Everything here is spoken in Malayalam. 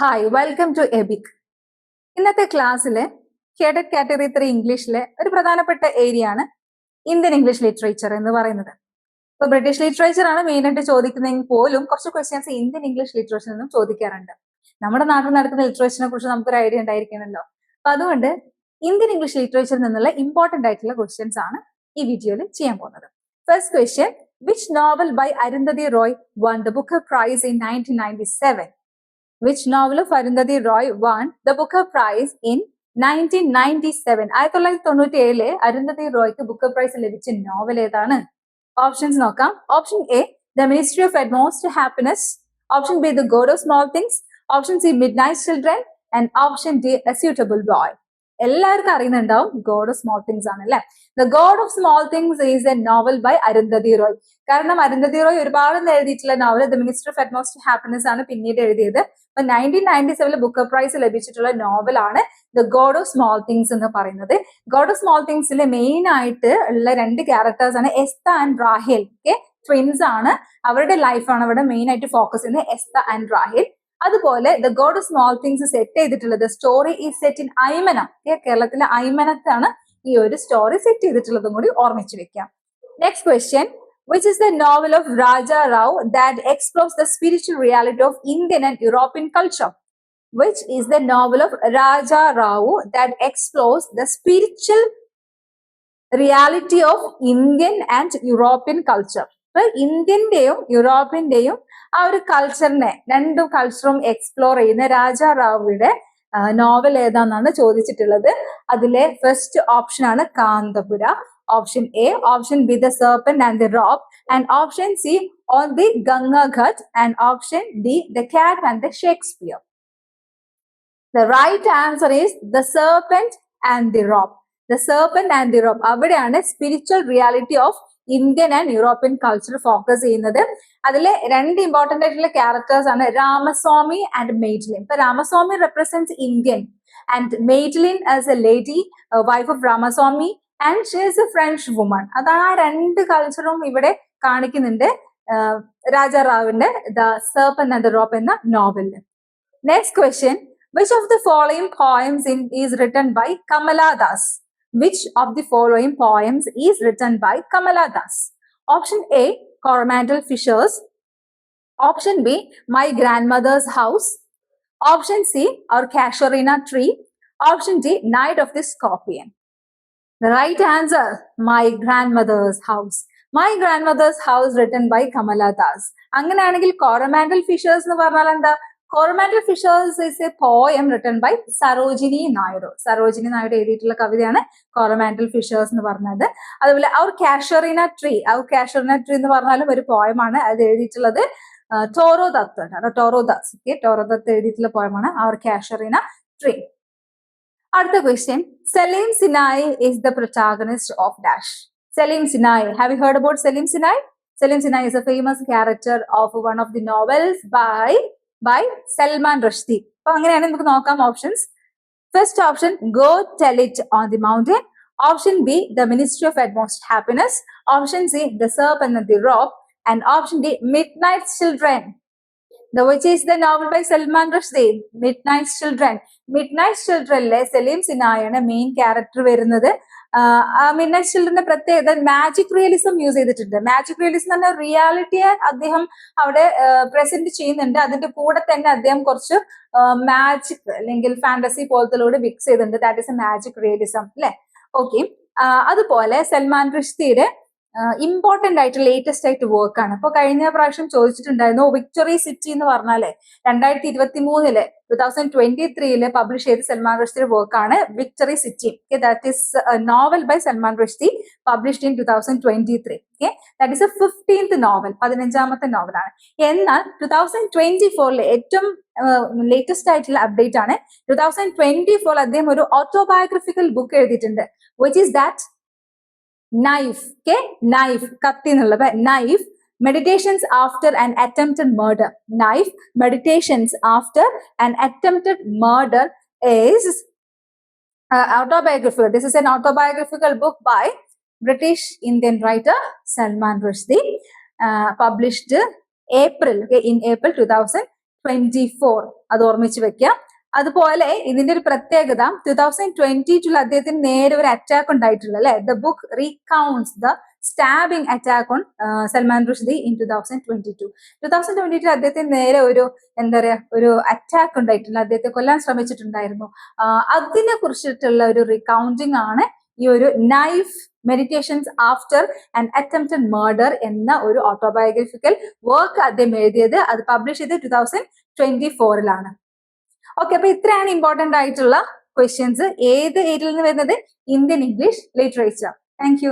ഹായ് വെൽക്കം ടു എബിക് ഇന്നത്തെ ക്ലാസ്സിൽ കേഡറ്റ് കാറ്റഗറി ത്രീ ഇംഗ്ലീഷിലെ ഒരു പ്രധാനപ്പെട്ട ഏരിയ ആണ് ഇന്ത്യൻ ഇംഗ്ലീഷ് ലിറ്ററേച്ചർ എന്ന് പറയുന്നത്. ഇപ്പൊ ബ്രിട്ടീഷ് ലിറ്ററേച്ചർ ആണ് മെയിൻ ആയിട്ട് ചോദിക്കുന്നതെങ്കിൽ പോലും കുറച്ച് ക്വസ്റ്റ്യൻസ് ഇന്ത്യൻ ഇംഗ്ലീഷ് ലിറ്ററേച്ചറിൽ നിന്നും ചോദിക്കാറുണ്ട്. നമ്മുടെ നാട്ടിൽ നടക്കുന്ന ലിറ്ററേച്ചറിനെ കുറിച്ച് നമുക്കൊരു ഐഡിയ ഉണ്ടായിരിക്കണമല്ലോ അപ്പൊ അതുകൊണ്ട് ഇന്ത്യൻ ഇംഗ്ലീഷ് ലിറ്ററേച്ചറിൽ നിന്നുള്ള ഇമ്പോർട്ടന്റ് ആയിട്ടുള്ള ക്വസ്റ്റ്യൻസ് ആണ് ഈ വീഡിയോയിൽ ചെയ്യാൻ പോകുന്നത്. First question which novel by Arundhati Roy won the book prize in nineteen ninety seven which novel of Arundhati Roy won the Booker Prize in 1997 ആയിരത്തി തൊള്ളായിരത്തി തൊണ്ണൂറ്റി ഏഴിലെ അരുന്ധതി റോയ്ക്ക് ബുക്കർ പ്രൈസ് ലഭിച്ച നോവൽ ഏതാണ്? ഓപ്ഷൻസ് നോക്കാം. Option A the ministry of utmost happiness option B the God of small things option C midnight children and option D a suitable boy എല്ലാവർക്കും അറിയുന്നുണ്ടാവും. ഗോഡ് ഓഫ് സ്മോൾ തിങ്സ് ആണ് അല്ലെ the God of small things is a novel by Arundhati Roy. കാരണം അരുന്ധതി റോയ് ഒരുപാട് എഴുതിയിട്ടുള്ള novel the minister of utmost happiness ആണ് പിന്നീട് എഴുതിയത്. അപ്പൊ നയന്റീൻ നയന്റി സെവനിൽ ബുക്കർ പ്രൈസ് ലഭിച്ചിട്ടുള്ള നോവലാണ് the God of small things എന്ന് പറയുന്നത്. ഗോഡ് ഓഫ് സ്മോൾ തിങ്സിലെ മെയിൻ ആയിട്ട് ഉള്ള രണ്ട് ക്യാരക്ടേഴ്സ് ആണ് Estha and Rahel okay twins ആണ്. അവരുടെ ലൈഫാണ് അവിടെ മെയിൻ ആയിട്ട് ഫോക്കസ് ചെയ്യുന്നത് എസ്ത ആൻഡ് റാഹേൽ അതുപോലെ the God small things set ചെയ്തിട്ടുള്ളത് സ്റ്റോറി ഈ സെറ്റ് ഇൻ ഐമനം കേരളത്തിലെ ഐമനത്താണ് ഈ ഒരു സ്റ്റോറി സെറ്റ് ചെയ്തിട്ടുള്ളതും കൂടി ഓർമ്മിച്ചു വെക്കാം next question which is the novel of Raja Rao that explores the spiritual reality of Indian and European culture. Which is the novel of Raja Rao that explores the spiritual reality of Indian and European culture. അപ്പൊ ഇന്ത്യന്റെയും യൂറോപ്പിന്റെയും ആ ഒരു കൾച്ചറിനെ രണ്ടും കൾച്ചറും എക്സ്പ്ലോർ ചെയ്യുന്ന രാജാ റാവുവിടെ നോവൽ ഏതാന്നാണ് ചോദിച്ചിട്ടുള്ളത്. അതിലെ ഫസ്റ്റ് ഓപ്ഷൻ ആണ് Kanthapura. Option A option B the serpent and the rope and option C on the Ganga Ghat and option D the cat and the Shakespeare the right answer is the serpent and the rope the serpent and the rope അവിടെയാണ് spiritual reality of Indian and European culture focus ചെയ്യുന്നത് അതിൽ രണ്ട് ഇമ്പോർട്ടന്റ് ആയിട്ടുള്ള ക്യാരക്ടേഴ്സ് ആണ് രാമസ്വാമി ആൻഡ് മെയ്റ്റ്ലിൻ ഇപ്പൊ Ramaswamy represents Indian and Madeleine as a lady wife of Ramaswamy and she is a French woman അതാണ് ആ രണ്ട് കൾച്ചറും ഇവിടെ കാണിക്കുന്നുണ്ട്. രാജാറാവിന്റെ the serpent and the rope എന്ന നോവലിൽ next question which of the following poems in is written by Kamala Das which of the following poems is written by Kamala Das option A Coromandel fishers option B my grandmother's house option C our casuarina tree option D night of the scorpion The right answer, My Grandmother's House. My grandmother's house written by Kamala Das അങ്ങനെയാണെങ്കിൽ കോറമാൻഡൽ ഫിഷേഴ്സ് എന്ന് പറഞ്ഞാൽ എന്താ Coromandel fishers is a poem written by Sarojini Naidu Sarojini Naidu എഴുതിയിട്ടുള്ള കവിതയാണ് കോറമാൻഡൽ ഫിഷേഴ്സ് എന്ന് പറഞ്ഞത്. അതുപോലെ അവർ കാഷറിന ട്രീ അവർ കാഷറിന ട്രീ എന്ന് പറഞ്ഞാലും ഒരു പോയമാണ് അത് എഴുതിയിട്ടുള്ളത് ടോറോ ദത്ത് ടോറോ ദത്ത് ഓക്കെ ടോറോ ദത്ത് എഴുതിയിട്ടുള്ള പോയമാണ് അവർ കാഷറിന ട്രീ അടുത്ത question Saleem Sinai is the protagonist of dash Saleem Sinai have you heard about Saleem Sinai Saleem Sinai is a famous character of one of the novels by by Salman Rushdie അപ്പൊ അങ്ങനെയാണ് നമുക്ക് നോക്കാം options first option go tell it on the mountain option B the ministry of utmost happiness option C the serpent എന്ന the rope and option D midnight children the the novel by Salman Rushdie midnight children midnight ചിൽഡ്രനിലെ Saleem സിനായാണ് മെയിൻ ക്യാരക്ടർ വരുന്നത് മിഡ് നൈറ്റ് ചിൽഡ്രന്റെ പ്രത്യേകത മാജിക് റിയലിസം യൂസ് ചെയ്തിട്ടുണ്ട്. മാജിക് റിയലിസം എന്ന റിയാലിറ്റിയെ അദ്ദേഹം അവിടെ പ്രസന്റ് ചെയ്യുന്നുണ്ട്. അതിന്റെ കൂടെ തന്നെ അദ്ദേഹം കുറച്ച് മാജിക് അല്ലെങ്കിൽ ഫാന്റസി പോലത്തിലൂടെ മിക്സ് ചെയ്തിട്ടുണ്ട്. That is a magic realism അല്ലെ ഓക്കെ അതുപോലെ സൽമാൻ റുഷ്ദിയുടെ ഇമ്പോർട്ടന്റ് ആയിട്ട് ലേറ്റസ്റ്റ് ആയിട്ട് വർക്ക് ആണ്. അപ്പൊ കഴിഞ്ഞ പ്രാവശ്യം ചോദിച്ചിട്ടുണ്ടായിരുന്നു വിക്ടറി സിറ്റി എന്ന് പറഞ്ഞാൽ രണ്ടായിരത്തി ഇരുപത്തി മൂന്നിൽ ടു തൗസൻഡ് ട്വന്റി ത്രീയിൽ പബ്ലിഷ് ചെയ്ത സൽമാൻ റഷ്ദിയുടെ ആണ് victory city okay that is novel by Salman Rushdie published in two thousand twenty three okay that is a fifteenth novel പതിനഞ്ചാമത്തെ നോവലാണ് എന്നാൽ ടു തൗസൻഡ് ട്വന്റി ഫോറിലെ ഏറ്റവും ലേറ്റസ്റ്റ് ആയിട്ടുള്ള അപ്ഡേറ്റ് ആണ്. ടു തൗസൻഡ് ട്വന്റി ഫോർ അദ്ദേഹം ഒരു ഓട്ടോബയോഗ്രഫിക്കൽ ബുക്ക് എഴുതിയിട്ടുണ്ട് which is that knife okay knife കത്തി എന്നുള്ളത് knife meditations after an attempted murder knife meditations after an attempted murder uh, autobiographical. This is an autobiographical book by British Indian writer Salman Rushdie, uh, published April okay, in April 2024. അത് ഓർമ്മിച്ച് വെക്കുക അതുപോലെ ഇതിന്റെ ഒരു പ്രത്യേകത ടു തൗസൻഡ് ട്വന്റി ടു അദ്ദേഹത്തിന് നേരെ ഒരു അറ്റാക്ക് ഉണ്ടായിട്ടുള്ള അല്ലെ? The book recounts the stabbing attack on Salman Rushdie in two thousand twenty two two thousand twenty two അദ്ദേഹത്തിന് നേരെ ഒരു എന്താ പറയാ ഒരു അറ്റാക്ക് ഉണ്ടായിട്ടുണ്ട് അദ്ദേഹത്തെ കൊല്ലാൻ ശ്രമിച്ചിട്ടുണ്ടായിരുന്നു. അതിനെ കുറിച്ചിട്ടുള്ള ഒരു റീകൗണ്ടിങ് ആണ് ഈ ഒരു knife meditations after and attempted murder എന്ന ഒരു ഓട്ടോബയോഗ്രഫിക്കൽ വർക്ക് അദ്ദേഹം എഴുതിയത്. അത് പബ്ലിഷ് ചെയ്ത് ടു തൗസൻഡ് ട്വന്റി ഫോറിലാണ് ഓക്കെ അപ്പൊ ഇത്രയാണ് ഇമ്പോർട്ടന്റ് ആയിട്ടുള്ള ക്വസ്റ്റ്യൻസ് ഏത് ഏരിയയിൽ നിന്ന് വരുന്നത്? Indian English literature thank